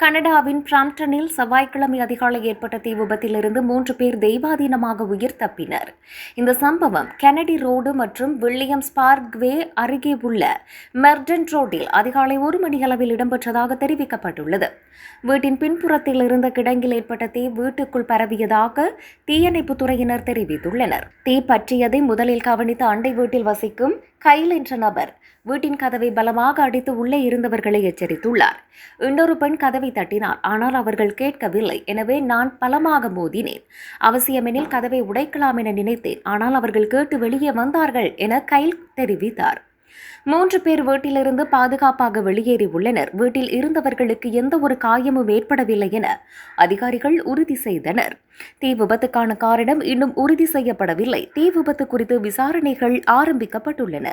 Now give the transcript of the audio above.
கனடாவின் பிராம்டனில் செவ்வாய்க்கிழமை அதிகாலை ஏற்பட்ட தீ விபத்திலிருந்து மூன்று பேர் தெய்வாதீனமாக உயிர் தப்பினர். இந்த சம்பவம் கெனடி ரோடு மற்றும் வில்லியம்ஸ் பார்க்வே அருகே உள்ள மெர்டன் ரோட்டில் அதிகாலை ஒரு மணி அளவில் இடம்பெற்றதாக தெரிவிக்கப்பட்டுள்ளது. வீட்டின் பின்புறத்தில் இருந்த கிடங்கில் ஏற்பட்ட தீ வீட்டுக்குள் பரவியதாக தீயணைப்புத் துறையினர் தெரிவித்துள்ளனர். தீ பற்றியதை முதலில் கவனித்த அண்டை வீட்டில் வசிக்கும் கைல் என்ற நபர் வீட்டின் கதவை பலமாக அடித்து உள்ளே இருந்தவர்களை எச்சரித்துள்ளார். இன்னொரு பெண் கதவை தட்டினார் ஆனால் அவர்கள் கேட்கவில்லை. எனவே நான் பலமாக மோதினேன். அவசியமெனில் கதவை உடைக்கலாம் என நினைத்தேன். ஆனால் அவர்கள் கேட்டு வெளியே வந்தார்கள் என கைல் தெரிவித்தார். மூன்று பேர் வீட்டிலிருந்து பாதுகாப்பாக வெளியேறி உள்ளனர். வீட்டில் இருந்தவர்களுக்கு எந்த ஒரு காயமும் ஏற்படவில்லை என அதிகாரிகள் உறுதி செய்தனர். தீ விபத்துக்கான காரணம் இன்னும் உறுதி செய்யப்படவில்லை. தீ விபத்து குறித்து விசாரணைகள் ஆரம்பிக்கப்பட்டுள்ளன.